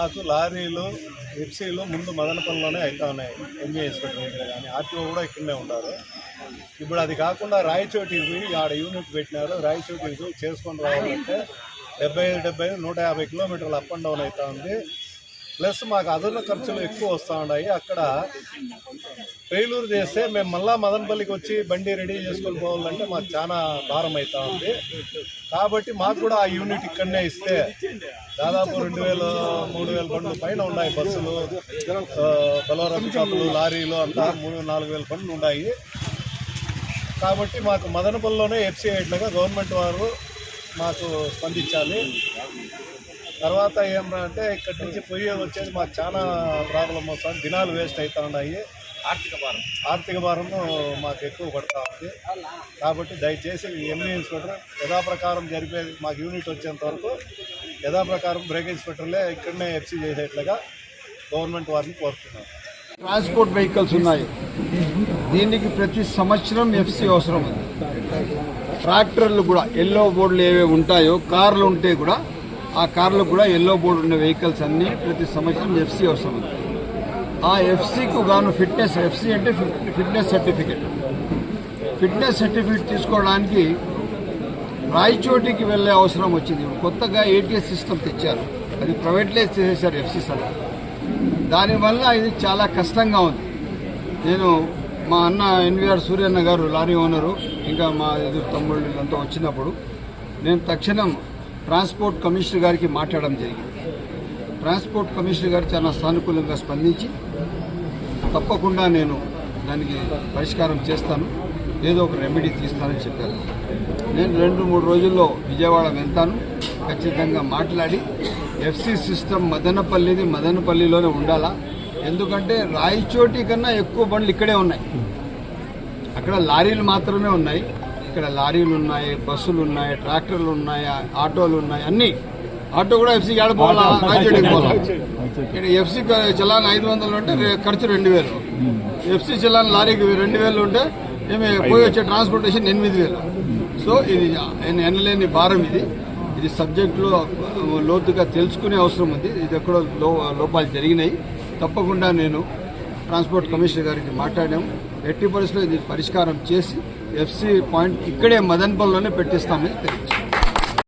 మాకు లారీలు ఎఫ్సీలు ముందు మదనపల్లిలోనే అవుతా ఉన్నాయి ఎంజీ ఇన్స్పెక్టర్ దగ్గర కానీ. ఆర్టీఓ కూడా ఇక్కడనే ఉన్నారు ఇప్పుడు అది కాకుండా రాయచోటికి పోయి ఆడ యూనిట్ పెట్టినారు. రాయచోటికి చేసుకొని రావాలంటే డెబ్బై ఐదు డెబ్బై ఐదు నూట యాభై కిలోమీటర్లు అప్ అండ్ డౌన్ అవుతా ఉంది. ప్లస్ మాకు అదన ఖర్చులు ఎక్కువ వస్తూ ఉన్నాయి. అక్కడ ఫెయిలూరు చేస్తే మేము మళ్ళా మదనపల్లికి వచ్చి బండి రెడీ చేసుకొని పోవాలంటే మాకు చాలా భారం అవుతా ఉంది. కాబట్టి మాకు కూడా ఆ యూనిట్ ఇక్కడనే ఇస్తే దాదాపు రెండు వేల మూడు వేల బండ్లు పైన ఉన్నాయి బస్సులు బలవరం షాపులు లారీలు అంతా మూడు నాలుగు వేల బండ్లు ఉన్నాయి. కాబట్టి మాకు మదనపల్లిలోనే ఎఫ్సీ గవర్నమెంట్ వారు మాకు స్పందించాలి. తర్వాత ఏమన్నా అంటే ఇక్కడి నుంచి పోయి వచ్చేది మాకు చాలా ప్రాబ్లం వస్తుంది. దినాలు వేస్ట్ అవుతా ఉన్నాయి. ఆర్థిక భారం. ఆర్థిక భారం మాకు ఎక్కువ పడతా ఉంది. కాబట్టి దయచేసి ఎంఈ ఇన్స్పెక్టర్ యథాప్రకారం జరిపేది మాకు యూనిట్ వచ్చేంత వరకు యథాప్రకారం బ్రేక్ ఇన్స్పెక్టర్లే ఇక్కడనే ఎఫ్సీ చేసేట్లుగా గవర్నమెంట్ వారిని కోరుతున్నాను ట్రాన్స్పోర్ట్ వెహికల్స్ ఉన్నాయి. దీనికి ప్రతి సంవత్సరం ఎఫ్సి అవసరం ఉంది. ట్రాక్టర్లు కూడా ఎల్లో బోర్డులు ఏవే ఉంటాయో కార్లు ఉంటే కూడా ఆ కార్లో కూడా ఎల్లో బోర్డు ఉన్న వెహికల్స్ అన్ని ప్రతి సంవత్సరం ఎఫ్సి అవసరం ఉంది ఆ ఎఫ్సికు గాను ఫిట్నెస్ ఎఫ్సి అంటే ఫిట్నెస్ సర్టిఫికెట్ ఫిట్నెస్ సర్టిఫికెట్ తీసుకోవడానికి రాయచోటికి వెళ్ళే అవసరం వచ్చింది. కొత్తగా ఏటీఎస్ సిస్టమ్ తెచ్చారు. అది ప్రైవేట్లైజ్ చేసేసారు ఎఫ్సి సార్. దానివల్ల ఇది చాలా కష్టంగా ఉంది. నేను మా అన్న ఎన్వీఆర్ సూర్యన్న గారు లారీ ఓనరు ఇంకా మా ఎదురు తమ్ముళ్ళు వీళ్ళంతా వచ్చినప్పుడు నేను తక్షణం ట్రాన్స్పోర్ట్ కమిషనర్ గారికి మాట్లాడడం జరిగింది. ట్రాన్స్పోర్ట్ కమిషనర్ గారు చాలా సానుకూలంగా స్పందించి తప్పకుండా నేను దానికి పరిష్కారం చేస్తాను ఏదో ఒక రెమెడీ తీస్తానని చెప్పారు. నేను రెండు మూడు రోజుల్లో విజయవాడ వెళ్తాను ఖచ్చితంగా మాట్లాడి ఎఫ్సి సిస్టమ్ మదనపల్లిది మదనపల్లిలోనే ఉండాలా? ఎందుకంటే రాయచోటి కన్నా ఎక్కువ బండ్లు ఇక్కడే ఉన్నాయి. అక్కడ లారీలు మాత్రమే ఉన్నాయి. ఇక్కడ లారీలు ఉన్నాయి బస్సులు ఉన్నాయి ట్రాక్టర్లు ఉన్నాయి ఆటోలు ఉన్నాయి అన్ని. ఆటో కూడా ఎఫ్సీకి ఆడపోవాలా రాయచోటికి పోవాలా? ఇక్కడ ఎఫ్సీ చలాన్ ఐదు వందలు ఉంటే ఖర్చు రెండు వేలు. ఎఫ్సీ చలాన్ లారీకి రెండు వేలు ఉంటే ఏమి పోయి వచ్చే ట్రాన్స్పోర్టేషన్ ఎనిమిది వేలు. సో ఇది ఎన- ఎనలేని భారం ఇది. ఇది సబ్జెక్టులో లోతుగా తెలుసుకునే అవసరం ఉంది. ఇది ఎక్కడో లో లోపాలు జరిగినాయి. తప్పకుండా నేను ట్రాన్స్పోర్ట్ కమిషనర్ గారికి మాట్లాడాము. ఎట్టి పరిస్థితుల్లో ఇది పరిష్కారం చేసి ఎఫ్సి పాయింట్ ఇక్కడే మదన్పల్లిలోనే పెట్టిస్తామని తెలియజేస్తాం